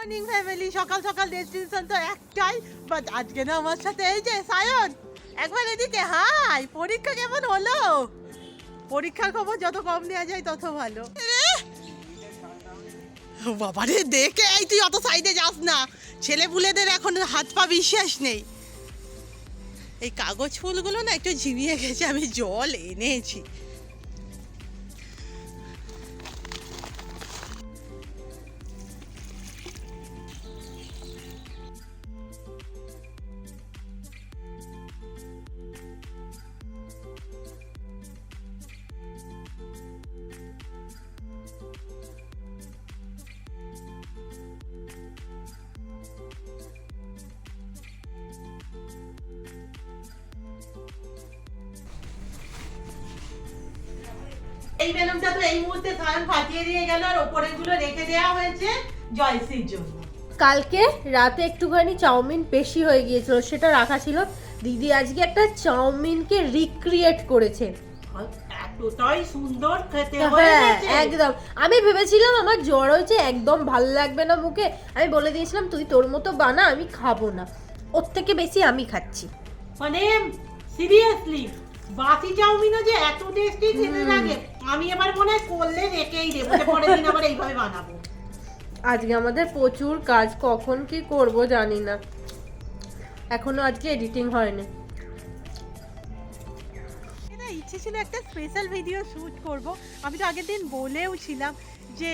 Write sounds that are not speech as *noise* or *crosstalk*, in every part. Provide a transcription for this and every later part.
Morning family সকাল সকাল destination তো একটাই বাট আজকে না আমার সাথে এই যে সায়ন, একবার এদিকে হাই পরীক্ষা কেমন হলো? পরীক্ষার খবর যত কম নেওয়া যায় তত ভালো। বাবারে, দেখে এই তুই অত সাইডে যাস না। ছেলে পুলেদের এখন হাত পা বিশ্বাস নেই। এই কাগজ ফুলগুলো না একটু ঝিমিয়ে গেছে, আমি জল এনেছি। এই বেলুনটা তো এই মুহূর্তে সায়ন ফাটিয়ে দিয়ে গেল আর ওপরেগুলো রেখে দেওয়া হয়েছে জয়শ্রীর জন্য। কালকে রাতে একটুখানি চাউমিন বেশি হয়ে গিয়েছিল সেটা রাখা ছিল। দিদি আজকে একটা চাউমিনকে রিক্রিয়েট করেছে। এতটাই সুন্দর খেতে হ্যাঁ হয়েছে একদম। আমি ভেবেছিলাম আমার জ্বর হয়েছে একদম ভালো লাগবে না মুখে। আমি বলে দিয়েছিলাম তুই তোর মতো বানা আমি খাব না। ওর থেকে বেশি আমি খাচ্ছি। মানে সিরিয়াসলি বাসি চাউমিনও যে এত টেস্টি খেতে লাগে আমি এবার মনে হয় করলে রেখেই দেবো পরের দিন আবার এইভাবে বানাবো। আজকে আমাদের প্রচুর কাজ কখন কি করব জানি না। এখনও আজকে এডিটিং হয়নি। ইচ্ছে ছিল একটা স্পেশাল ভিডিও শ্যুট করব। আমি তো আগের দিন বলেও ছিলাম যে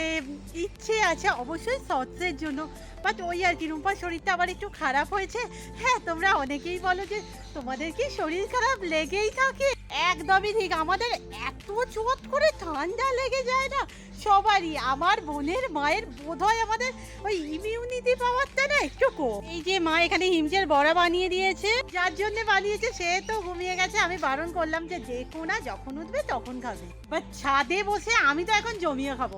ইচ্ছে আছে অবশ্যই শর্টসের জন্য। বাট ওই আর কি রুম্পার শরীরটা আবার একটু খারাপ হয়েছে। হ্যাঁ তোমরা অনেকেই বলো যে তোমাদের কি শরীর খারাপ লেগেই থাকে? একদমই ঠিক আমাদের এত চোট করে ঠান্ডা লেগে যায় না? সবারই, আমার বোনের মায়ের বোধহয় আমাদের ওই ইমিউনিটি পাওয়ারটা না একটু কম এই যে মা এখানে হিমচের বড়া বানিয়ে দিয়েছে, যার জন্য বানিয়েছে, সে তো ঘুমিয়ে গেছে। আমি বারণ করলাম যে দেখো না, যখন উঠবে তখন খাবে। বাট ছাদে বসে আমি তো এখন জমিয়ে খাব।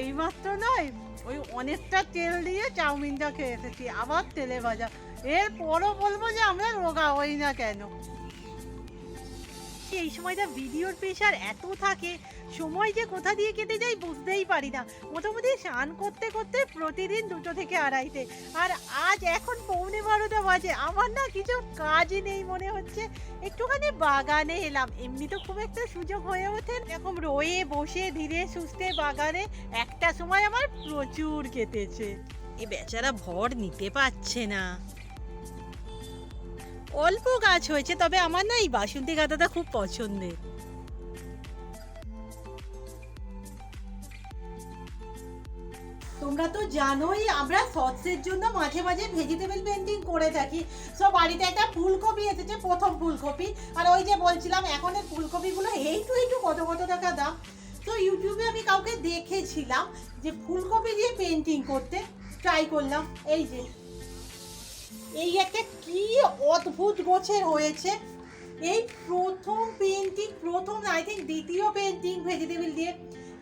এইমাত্র নয়, ওই অনেকটা তেল দিয়ে চাউমিনটা খেয়ে এসেছি। আবার তেলে ভাজা। এরপরও বলব যে আমরা রোগা হই না কেন? এই সময়টা ভিডিওর প্রেশার এত থাকে, সময় যে কোথা দিয়ে কেটে যায় বুঝতেই পারি না। মোটামুটি স্নান করতে করতে প্রতিদিন দুটো থেকে আড়াইটে। আর আজ এখন পৌনে বারোটা বাজে, আমার না কিছু কাজই নেই মনে হচ্ছে। একটুখানি বাগানে এলাম, এমনি তো খুব একটা সুযোগ হয়ে ওঠেন এরকম রয়ে বসে ধীরে সুস্থে বাগানে, একটা সময় আমার প্রচুর কেটেছে। এ বেচারা ভর নিতে পারছে না। অল্প গাছ হয়েছে, তবে আমার না এই বাসন্তী গাঁদাটা খুব পছন্দের। তোমরা তো জানোই, আমরা শর্টসের জন্য মাঝে মাঝে ভেজিটেবল পেন্টিং করে থাকি। সো বাড়িতে একটা ফুলকপি এসেছে, প্রথম ফুলকপি। আর ওই যে বলছিলাম, এখন এই ফুলকপিগুলো এইটু একটু কত কত টাকা দাম? তো ইউটিউবে আমি কাউকে দেখেছিলাম যে ফুলকপি দিয়ে পেন্টিং করতে ট্রাই করলাম, এই যে। এই একটা কি অদ্ভুত গোছের হয়েছে। এই প্রথম পেন্টিং প্রথম আই থিঙ্ক দ্বিতীয় পেন্টিং ভেজিটেবল দিয়ে,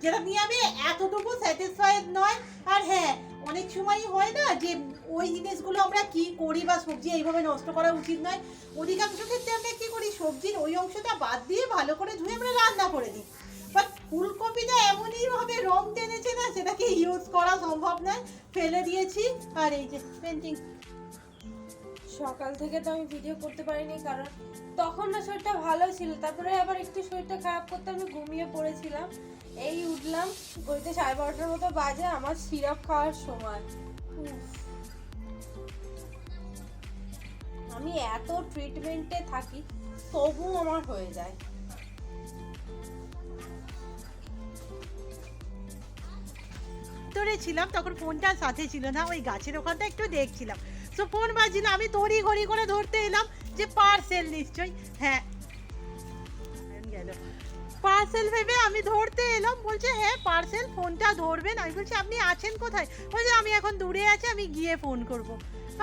যেটা নিয়ে আমি এতটুকু স্যাটিসফাইড নয়। আর হ্যাঁ অনেক সময়ই হয় না যে ওই জিনিসগুলো আমরা কি করি বা সবজি এইভাবে নষ্ট করা উচিত নয়। অধিকাংশ ক্ষেত্রে আমরা কি করি, সবজির ওই অংশটা বাদ দিয়ে ভালো করে ধুয়ে আমরা রান্না করে দিই। বাট ফুলকপিটা এমনই ভাবে রং টেনেছে না, সেটাকে ইউজ করা সম্ভব নয়। ফেলে দিয়েছি। আর এই যে পেন্টিং সকাল থেকে তো আমি ভিডিও করতে পারিনি, কারণ তখন না শরীরটা ভালো ছিল। তারপরে আবার একটু শরীরটা খারাপ করতে আমি ঘুমিয়ে পড়েছিলাম। এই উঠলাম, ঘড়িতে সাড়ে বারোটার মতো বাজে, আমার সিরাপ খাওয়ার সময়। আমি এত ট্রিটমেন্টে থাকি, তবু আমার হয়ে যায়। ভিতরে ছিলাম, তখন ফোনটা সাথে ছিল না, ওই গাছের ওখানটা একটু দেখছিলাম। তো ফোন বাজিল, আমি তড়ি ঘড়ি করে ধরতে এলাম যে পার্সেল নিশ্চয়ই। হ্যাঁ। গেল পার্সেল ভেবে আমি ধরতে এলাম, বলছে হ্যাঁ পার্সেল ফোনটা ধরবেন। আমি বলছি, আপনি আছেন কোথায়? বলছে, আমি এখন দূরে আছি, আমি গিয়ে ফোন করব।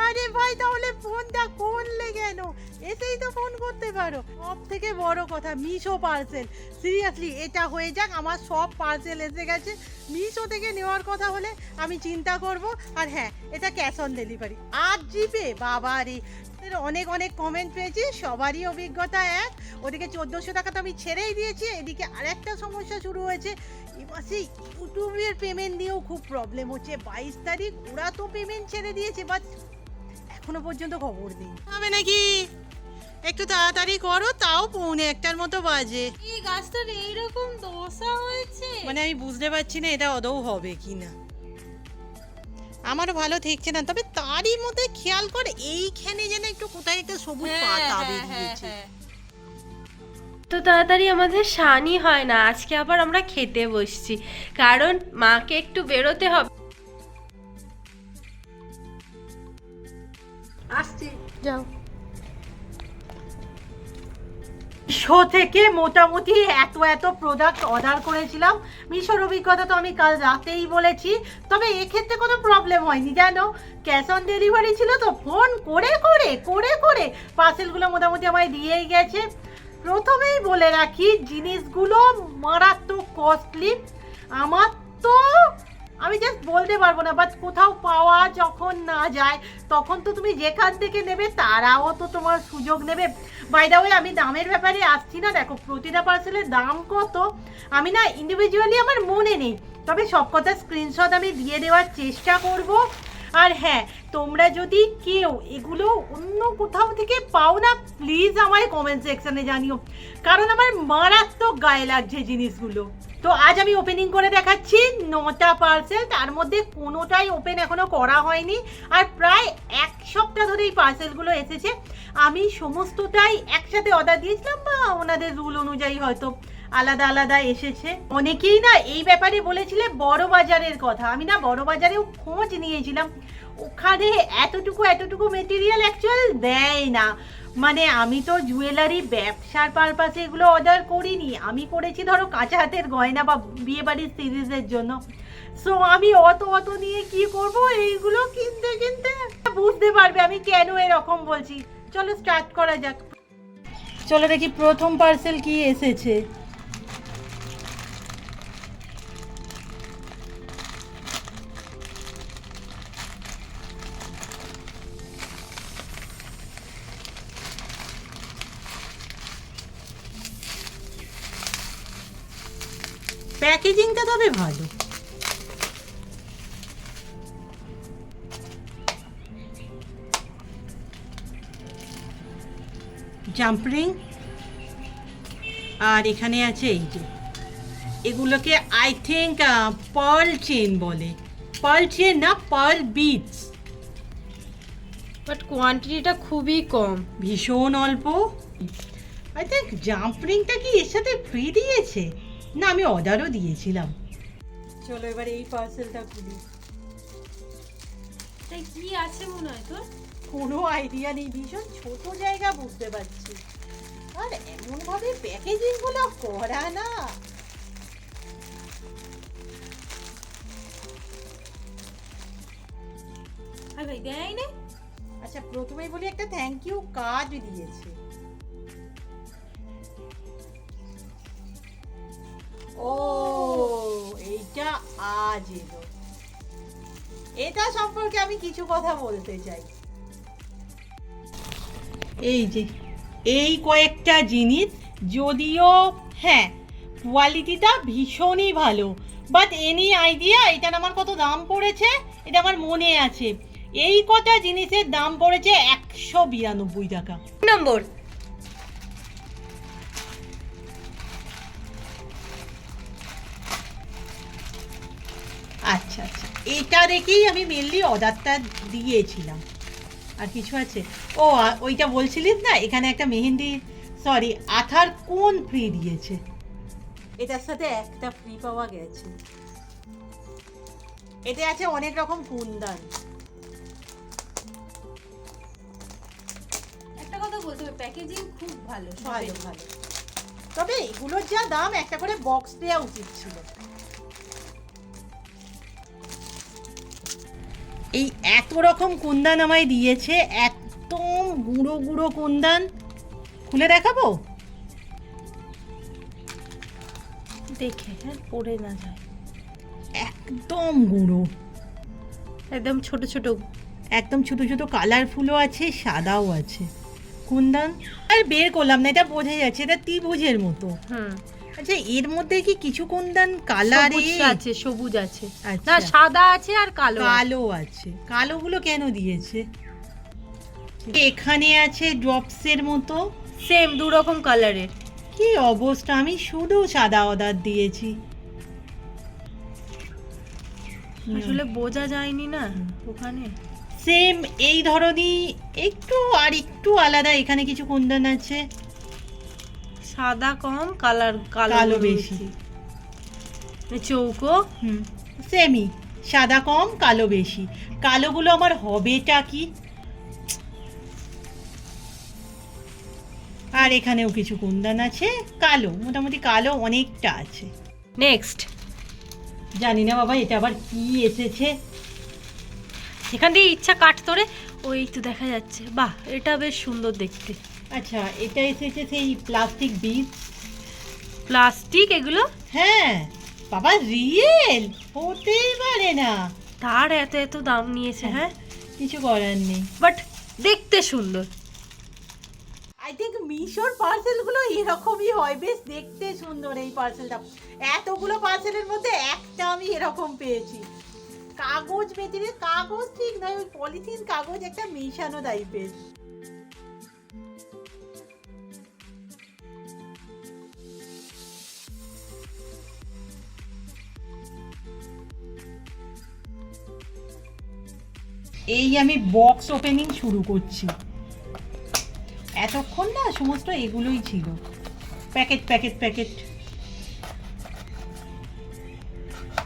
আরে ভাই, তাহলে ফোনটা করলে কেন এসেই তো ফোন করতে পারো। সব থেকে বড় কথা, মিশো পার্সেল সিরিয়াসলি এটা হয়ে যাক, আমার সব পার্সেল এসে গেছে। মিশো থেকে নেওয়ার কথা হলে আমি চিন্তা করব। আর হ্যাঁ এটা ক্যাশ অন ডেলিভারি আর জিপে? বাবা রে অনেক অনেক কমেন্ট পেয়েছি, সবারই অভিজ্ঞতা এক। ওদিকে চোদ্দোশো টাকা তো আমি ছেড়েই দিয়েছি, এদিকে আরেকটা সমস্যা শুরু হয়েছে। এই মাসে ইউটিউবের পেমেন্ট নিয়েও খুব প্রবলেম হচ্ছে। বাইশ তারিখ ওরা তো পেমেন্ট ছেড়ে দিয়েছে বাট এখনও পর্যন্ত খবর দিই হবে নাকি? একটু তাড়াতাড়ি করো তাও পৌনে একটার মতো বাজে। এই গাছটার এইরকম দোসা হয়েছে। মানে আমি বুঝতে পারছি না এটা আদৌ হবে কি না আমারও ভালো ঠেকছে না তবে তারই মধ্যে খেয়াল কর এইখানে যেন একটু কোথায় একটা সবুজ হ্যাঁ, পাতা হ্যাঁ, বেরিয়েছে। হ্যাঁ, তো তাড়াতাড়ি আমাদের শানি হয় না আজকে আবার আমরা খেতে বসছি। কারণ মাকে একটু বেরোতে হবে। আসছি। যাও। মিশো থেকে মোটামুটি এত এত প্রোডাক্ট অর্ডার করেছিলাম। মিশোর অভিজ্ঞতা তো আমি কাল রাতেই বলেছি তবে এক্ষেত্রে কোনো প্রবলেম হয়নি জানো? ক্যাশ অন ডেলিভারি ছিল তো ফোন করে করে করে করে পার্সেলগুলো মোটামুটি আমায় দিয়েই গেছে। প্রথমেই বলে রাখি জিনিসগুলো মারাত্মক কস্টলি আমার তো আমি জাস্ট বলতে পারব না বাট কোথাও পাওয়া যখন না যায়, তখন তো তুমি যেখান থেকে নেবে, তারাও তো তোমার সুযোগ নেবে। বাইদা ওই আমি দামের ব্যাপারে আসছি না, দেখো, প্রতিটা পার্সেলের দাম কত, আমি না ইন্ডিভিজুয়ালি আমার মনে নেই। তবে সব কথা স্ক্রিনশট আমি দিয়ে দেওয়ার চেষ্টা করব। আর হ্যাঁ তোমরা যদি কেউ এগুলো অন্য কোথাও থেকে পাও না প্লিজ আমায় কমেন্ট সেকশনে জানিও। কারণ আমার মারাত্মক গায়ে লাগছে জিনিসগুলো। তো আজ আমি ওপেনিং করে দেখাচ্ছি নটা পার্সেল তার মধ্যে কোনোটাই ওপেন এখনও করা হয়নি। আর প্রায় এক সপ্তাহ ধরে এই পার্সেলগুলো এসেছে। আমি সমস্তটাই একসাথে অর্ডার দিয়েছিলাম বা ওনাদের রুল অনুযায়ী হয়তো। আলাদা আলাদা এসেছে। অনেকেই না এই ব্যাপারে বলেছিলে বড় বাজারের কথা। আমি না বড় বাজারেও খোঁজ নিয়েছিলাম। ওখানে এতটুকু এতটুকু মেটেরিয়াল অ্যাকচুয়াল দেয় না। মানে আমি তো জুয়েলারি ব্যবসার পারপাসে এগুলো অর্ডার করিনি। আমি করেছি ধরো কাঁচা হাতের গয়না বা বিয়েবাড়ির সিরিজের জন্য। সো আমি অত অত নিয়ে কি করব? এইগুলো কিনতে কিনতে বুঝতে পারবে আমি কেন এরকম বলছি। চলো স্টার্ট করা যাক। চলো দেখি প্রথম পার্সেল কি এসেছে। প্যাকেজিংটা তবে ভালো। জাম্পরিং। আর এখানে আছে এই যে এগুলোকে আই থিঙ্ক পার্ল চেন বলে। পার্ল চেন না পার্ল বিটস বাট কোয়ান্টিটিটা খুবই কম। ভীষণ অল্প। আই থিঙ্ক জাম্পরিংটা কি এর সাথে ফ্রি দিয়েছে? না আমি অর্ডারও দিয়েছিলাম। চলো এবার এই পার্সেলটা খুলি। তাই কি আছে মনে হয় তোর? কোনো আইডিয়া নেই ভীষণ ছোট জায়গা বুঝতে পারছি। আর এমন ভাবে প্যাকেজিংগুলো করা না। আর ভাই দেয় না আচ্ছা প্রথমেই বলি একটা থ্যাংক ইউ কার্ড দিয়েছে। ও, এইটা আজ এলো এটা সম্পর্কে আমি কিছু কথা বলতে চাই। এই যে, এই কয়েকটা জিনিস যদিও হ্যাঁ কোয়ালিটিটা ভীষণই ভালো বাট এনি আইডিয়া এটার আমার কত দাম পড়েছে? এটা আমার মনে আছে। এই কটা জিনিসের দাম পড়েছে একশো বিরানব্বই টাকা। নম্বর এটা দেখেই আমি মেনলি অর্ডারটা দিয়েছিলাম। আর কিছু আছে। ও ওইটা বলছিলিস না? এখানে একটা মেহেন্দি সরি আথার কোন ফ্রি দিয়েছে? এটার সাথে একটা ফ্রি পাওয়া গেছে। এতে আছে অনেক রকম কুন্দান। একটা কথা বলতে হবে প্যাকেজিং খুব ভালো ভালো ভালো। তবে এগুলোর যা দাম একটা করে বক্স দেওয়া উচিত ছিল। এই এত রকম কুন্দান আমায় দিয়েছে একদম গুঁড়ো গুঁড়ো কুন্দান। খুলে দেখাবো? দেখে হ্যাঁ পড়ে না যায়। একদম গুঁড়ো। একদম ছোট ছোট। একদম ছোট ছোট কালারফুলও আছে সাদাও আছে। কুন্দন। আর বের করলাম না এটা বোঝা যাচ্ছে এটা ত্রিভুজের মতো। হুম। আচ্ছা এর মধ্যে কি কিছু কুন্দন কালারে? আছে সবুজ আছে। আচ্ছা। না সাদা আছে আর কালো আছে। কালো আছে। কালোগুলো কেন দিয়েছে? এখানে আছে ড্রপসের মতো। সেম দু রকম কালারের কি অবস্থা? আমি শুধু সাদা অর্ডার দিয়েছি। আসলে বোঝা যায়নি না ওখানে। সেম এই ধরনই একটু আর একটু আলাদা। এখানে কিছু কুন্দন আছে। সাদা কম কালার কালো বেশি। বেশি চৌকো। সেমই সাদা কম কালো বেশি। কালোগুলো আমার হবেটা কি? আর এখানেও কিছু কুন্দন আছে। কালো মোটামুটি কালো অনেকটা আছে। নেক্সট জানি না বাবা এটা আবার কি এসেছে? এখান দিয়ে ইচ্ছা কাট তোরে ওই তো দেখা যাচ্ছে। বাহ এটা বেশ সুন্দর দেখতে। আচ্ছা এটা এসেছে সেই প্লাস্টিক বীজ প্লাস্টিক এগুলো? হ্যাঁ বাবা রিয়েল হতেই পারে না। তার এত এত দাম নিয়েছে হ্যাঁ কিছু করার নেই। বাট দেখতে সুন্দর। আই থিঙ্ক মিশোর পার্সেলগুলো এরকমই হয় বেশ দেখতে সুন্দর এই পার্সেলটা এতগুলো পার্সেলের মধ্যে একটা আমি এরকম পেয়েছি। কাগজ মেটিরিয়াল কাগজ ঠিক নয় ওই পলিথিন কাগজ একটা মেশানো টাইপের এই আমি বক্স ওপেনিং শুরু করছি। এতক্ষণ না সমস্ত এগুলোই ছিল। প্যাকেট প্যাকেট প্যাকেট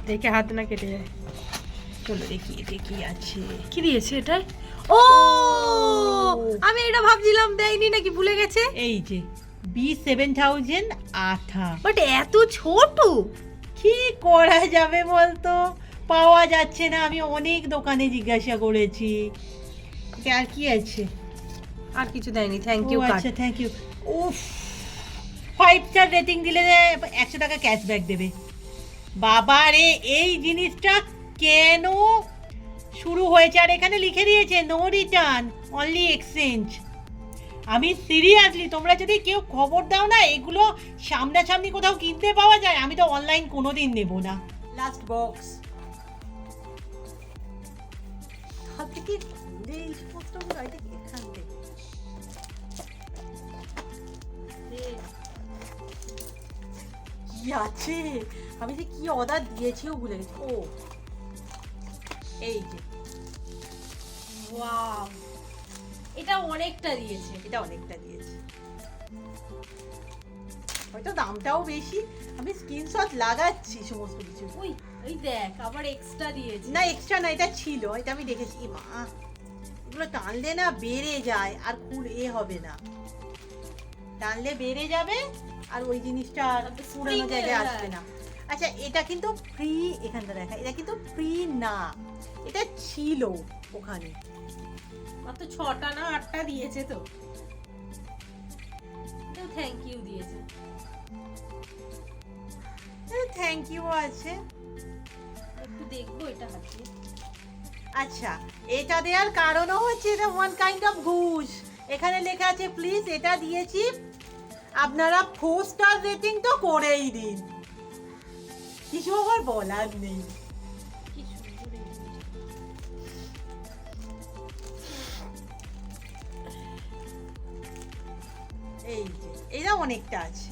দেখে হাত না কেটে যায়। চলো দেখি এতে কি আছে? কি দিয়েছে এটাই ও! আমি এটা ভাবছিলাম দেয়নি নাকি? ভুলে গেছে? এই যে বি সেভেন থাউজেন্ড আঠা। বাট এত ছোট! কি করা যাবে বলতো? পাওয়া যাচ্ছে না আমি অনেক দোকানে জিজ্ঞাসা করেছি। আর কি আছে? আর কিছু দেয়নি থ্যাংক ইউ আচ্ছা থ্যাংক ইউ উফ ফাইভ স্টার রেটিং দিলে একশো টাকা ক্যাশব্যাক দেবে। বাবা রে এই জিনিসটা কেন শুরু হয়েছে? আর এখানে লিখে দিয়েছে নো রিটার্ন অনলি এক্সচেঞ্জ আমি সিরিয়াসলি তোমরা যদি কেউ খবর দাও না এগুলো সামনাসামনি কোথাও কিনতে পাওয়া যায় আমি তো অনলাইন কোনোদিন নেব না। লাস্ট বক্স আছে? আমি যে কি অর্ডার ভুলে গেছি। ও, এই যে। এটা অনেকটা দিয়েছে, এটা অনেকটা দিয়েছে। হয়তো দামটাও বেশি। আমি স্ক্রিনশট লাগাচ্ছি সমস্ত কিছু। ওই ওই দেখ আবার এক্সট্রা দিয়েছে। না এক্সট্রা না এটা ছিল এটা আমি দেখেছি। মা এগুলো টানলে না বেড়ে যায় আর খুল এ হবে না। টানলে বেড়ে যাবে আর ওই জিনিসটা আর পুরোনো জায়গায় আসবে না। আচ্ছা এটা কিন্তু ফ্রি এখানটা দেখা এটা কিন্তু ফ্রি না এটা ছিল ওখানে। মাত্র ছটা না আটটা দিয়েছে তো। থ্যাংক ইউ দিয়েছে। থ্যাংক ইউ আছে। দেখব এটা হাতে আচ্ছা এটা দেওয়ার কারণও হচ্ছে এটা ওয়ান কাইন্ড অফ ঘুষ। এখানে লেখা আছে প্লিজ এটা দিয়েছি। আপনারা ফোর স্টার রেটিং তো করেই দিন। কিছু আমার বলার নেই। এই যে এটা অনেকটা আছে।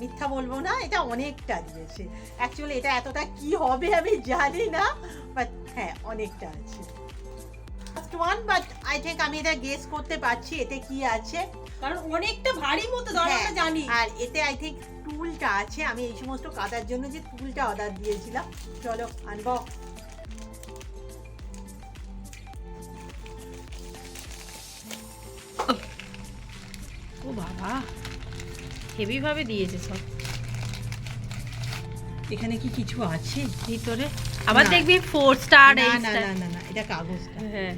মিথ্যা বলব না এটা অনেকটা দিয়েছে অ্যাকচুয়ালি এটা এতটা কি হবে আমি জানি না বাট হ্যাঁ অনেকটা আছে। First one but I think আমি এটা গেস করতে পারছি এতে কি আছে। কারণ অনেকটা ভারী মতো ধর আমরা হ্যাঁ, জানি। আর এতে আই থিঙ্ক টুলটা আছে। আমি এই সমস্ত কাদার জন্য যে টুলটা অর্ডার দিয়েছিলাম চলো আনবক্স ও বাবা। হেভি ভাবে দিয়েছে সব। এখানে কি কিছু আছে? ভিতরে? আবার দেখবি ফোর স্টার না না না না এটা কাগজটা। হ্যাঁ।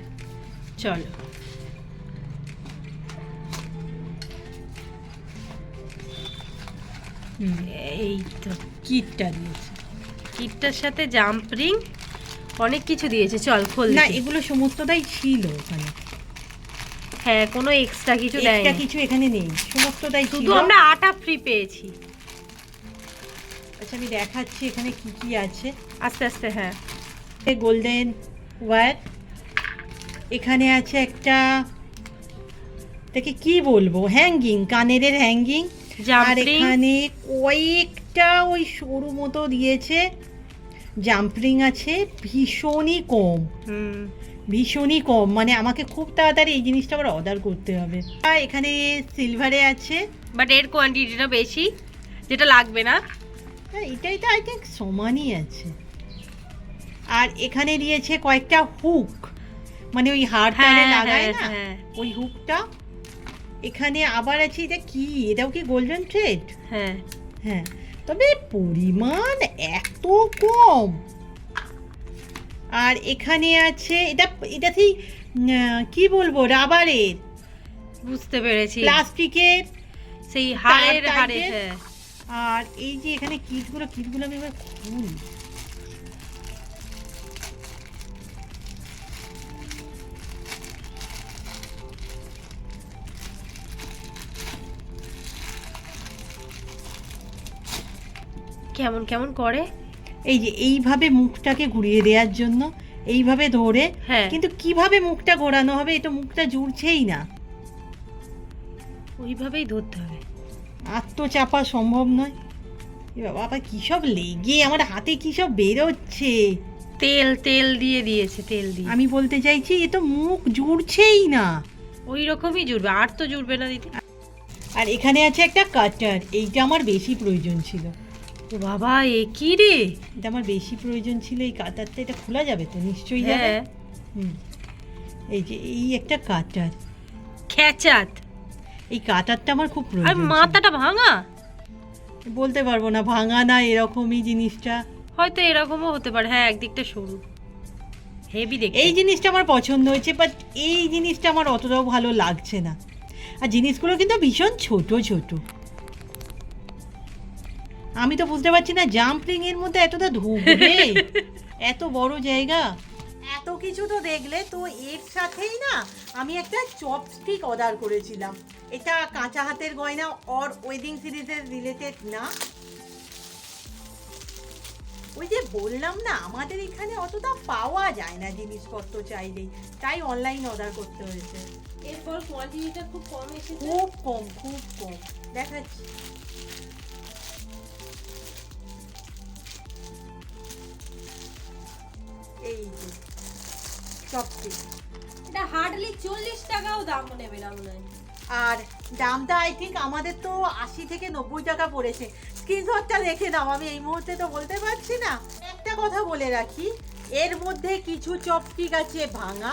চলো। এই তো কিটটা দিয়েছে। কিটটার সাথে জাম্প রিং অনেক কিছু দিয়েছে। চল খোল না এগুলো সমস্তটাই ছিল ওখানে। হ্যাঁ কোনো এক্সট্রা কিছু একটা দেয়নি। কিছু এখানে নেই সমস্তটাই শুধু আমরা আটা ফ্রি পেয়েছি। আচ্ছা আমি দেখাচ্ছি এখানে কি কি আছে। আস্তে আস্তে হ্যাঁ। গোল্ডেন ওয়ার এখানে আছে একটা তাকে কি বলব? হ্যাঙ্গিং কানের হ্যাঙ্গিং আর এখানে কয়েকটা ওই সরু মতো দিয়েছে। জাম্পরিং আছে ভীষণই কম। হুম। ভীষণই কম। মানে আমাকে খুব তাড়াতাড়ি এই জিনিসটা আবার অর্ডার করতে হবে। আর এখানে সিলভারে আছে। বাট এর কোয়ান্টিটিটা বেশি যেটা লাগবে না। হ্যাঁ এটাই তো আই থিঙ্ক সমানই আছে। আর এখানে দিয়েছে কয়েকটা হুক মানে ওই হাড় হ্যাঁ, লাগায় হ্যাঁ, না? হ্যাঁ। ওই হুকটা এখানে আবার আছে এটা কি? এটাও কি গোল্ডেন থ্রেড হ্যাঁ। হ্যাঁ। তবে পরিমাণ এত কম। আর এখানে আছে এটা এটা সেই কি বলব রাবারের। বুঝতে পেরেছি। প্লাস্টিকের সেই হাড়ের তার হাড়ে type-এর? হ্যাঁ। আর এই যে এখানে কিটগুলো কিটগুলো আমি এবার খুলি কেমন কেমন করে? এই যে এইভাবে মুখটাকে ঘুরিয়ে দেওয়ার জন্য এইভাবে ধরে হ্যাঁ। কিন্তু কীভাবে মুখটা ঘোরানো হবে এটা মুখটা জুড়ছেই না। ওইভাবেই ধরতে হবে। আত্মচাপা সম্ভব নয়। বাবা আবার কী সব লেগে আমার হাতে কী সব বেরোচ্ছে? তেল তেল দিয়ে দিয়েছে তেল দিয়ে। আমি বলতে চাইছি এ তো মুখ জুড়ছেই না। ওই রকমই জুড়বে আর তো জুড়বে না দিদি। আর এখানে আছে একটা কাটার এইটা আমার বেশি প্রয়োজন ছিল। ও বাবা এ কি রে? এটা আমার বেশি প্রয়োজন ছিল এই কাটারটা এটা খোলা যাবে তো নিশ্চয়ই যাবে? হ্যাঁ। হুম। এই যে এই একটা কাটার। খেচাত। এই কাটারটা আমার খুব আর প্রয়োজন ছিল। মাথাটা ভাঙা? বলতে পারব না ভাঙা না এরকমই জিনিসটা। হয়তো এরকমও হতে পারে। হ্যাঁ একদিকটা সরু। হেভি দেখতে। এই জিনিসটা আমার পছন্দ হয়েছে বাট এই জিনিসটা আমার অতটাও ভালো লাগছে না। আর জিনিসগুলো কিন্তু ভীষণ ছোট ছোট। আমি তো বুঝতে পারছি না জাম্পিং এর মধ্যে এতটা ঢুকবে *laughs* এত বড় জায়গা। এত কিছু তো দেখলে তো এর সাথেই না আমি একটা চপস্টিক অর্ডার করেছিলাম। এটা কাঁচা হাতের গয়না অর ওয়েডিং সিরিজের রিলেটেড না। ওই যে বললাম না আমাদের এখানে অতটা পাওয়া যায় না জিনিসপত্র চাইলেই। তাই অনলাইন অর্ডার করতে হয়েছে। এরপর কোয়ান্টিটিটা খুব কম এসেছে। খুব কম খুব কম। দেখাচ্ছি। চপস্টিক এটা হার্ডলি চল্লিশ টাকাও দাম নেবে না মনে আর দামটা আই থিঙ্ক আমাদের তো আশি থেকে নব্বই টাকা পড়েছে। স্ক্রিনশটটা রেখে দাও, আমি এই মুহূর্তে তো বলতে পারছি না। একটা কথা বলে রাখি, এর মধ্যে কিছু চপস্টিক আছে ভাঙা,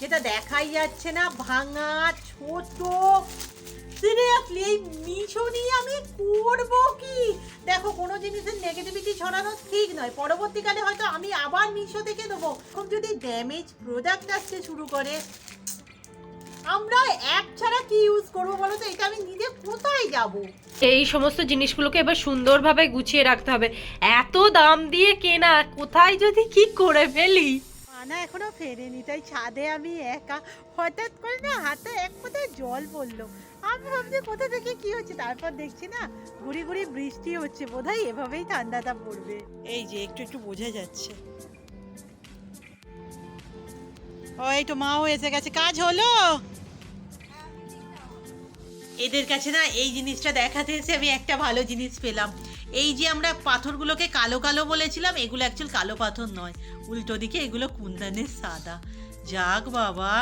যেটা দেখাই যাচ্ছে না। ভাঙা, ছোট সিরিয়াসলি এই মিশো নিয়ে আমি করব কি? দেখো কোনো জিনিসের নেগেটিভিটি ছড়ানো ঠিক নয়। পরবর্তীকালে হয়তো আমি আবার মিশো থেকে দেবো খুব যদি ড্যামেজ প্রোডাক্ট আসতে শুরু করে আমরা অ্যাপ ছাড়া কি ইউজ করব বলো তো? এটা আমি নিজে কোথায় যাব? এই সমস্ত জিনিসগুলোকে এবার সুন্দরভাবে গুছিয়ে রাখতে হবে। এত দাম দিয়ে কেনা কোথায় যদি কি করে ফেলি? মানা এখনও ফেরেনি তাই ছাদে আমি একা। হঠাৎ করে না হাতে এক ফোঁটা জল পড়ল। আমি ভাবছি কোথা থেকে কি হচ্ছে তারপর দেখছি না ঘুরি ঘুরি বৃষ্টি হচ্ছে বোধহয় এভাবেই ঠান্ডাটা পড়বে। এই যে একটু একটু বোঝা যাচ্ছে। ও এই তো মাও এসে গেছে। কাজ হলো? এদের কাছে না এই জিনিসটা দেখাতে এসে আমি একটা ভালো জিনিস পেলাম। এই যে আমরা পাথরগুলোকে কালো কালো বলেছিলাম এগুলো অ্যাকচুয়াল কালো পাথর নয়। উল্টো দিকে এগুলো কুন্দানের সাদা। যাক বাবা।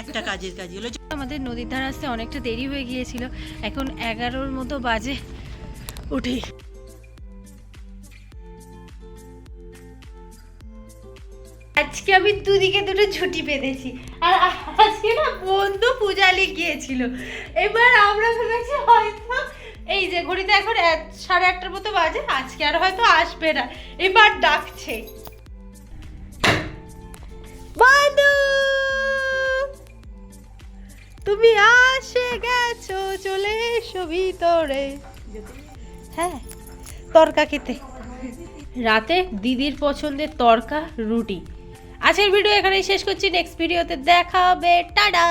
একটা কাজের কাজ হলো। আমাদের নদীর ধার আসতে অনেকটা দেরি হয়ে গিয়েছিল। এখন এগারোর মতো বাজে উঠি। আজকে আমি দুদিকে দুটো ছুটি পেতেছি। আর আজকে না বন্ধু পূজালি গিয়েছিল। এবার আমরা ভেবেছি হয়তো এই যে ঘড়িতে এখন সাড়ে আটটার মতো বাজে, আজকে আর হয়তো আসবে না। এবার ডাকছে। বাদু তুমি আসে গেছো, চলে এসো ভিতরে। হ্যাঁ তরকা খেতে। রাতে দিদির পছন্দের তরকা রুটি। আজকের ভিডিও এখানেই শেষ করছি। নেক্সট ভিডিওতে দেখা হবে। টাটা!